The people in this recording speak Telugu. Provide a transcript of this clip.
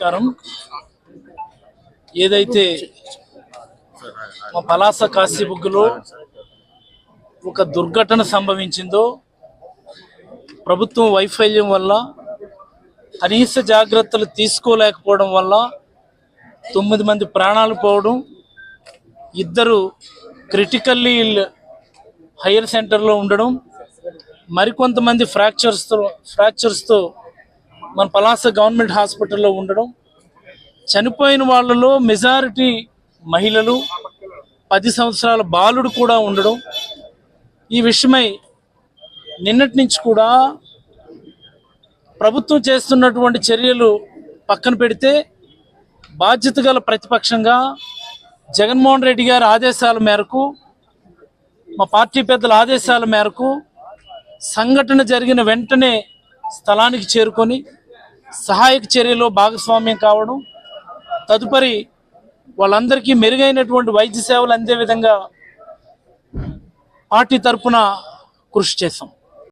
నమస్కారం. ఏదైతే మా పలాస కాశీబుగ్గులో ఒక దుర్ఘటన సంభవించిందో ప్రభుత్వం వైఫల్యం వల్ల కనీస జాగ్రత్తలు తీసుకోలేకపోవడం వల్ల తొమ్మిది మంది ప్రాణాలు పోవడం ఇద్దరు క్రిటికల్లీ హైయర్ సెంటర్లో ఉండడం మరికొంతమంది ఫ్రాక్చర్స్తో ఫ్రాక్చర్స్తో మన పలాస గవర్నమెంట్ హాస్పిటల్లో ఉండడం చనిపోయిన వాళ్ళలో మెజారిటీ మహిళలు పది సంవత్సరాల బాలుడు కూడా ఉండడం ఈ విషయమై నిన్నటి నుంచి కూడా ప్రభుత్వం చేస్తున్నటువంటి చర్యలు పక్కన పెడితే బాధ్యత గల ప్రతిపక్షంగా జగన్మోహన్ రెడ్డి గారి ఆదేశాల మేరకు మా పార్టీ పెద్దల ఆదేశాల మేరకు సంఘటన జరిగిన వెంటనే స్థలానికి చేరుకొని సహాయక చర్యలో భాగస్వామ్యం కావడం తదుపరి వాళ్ళందరికీ మెరుగైనటువంటి వైద్య సేవలు అందే విధంగా పార్టీ తరఫున కృషి చేశాం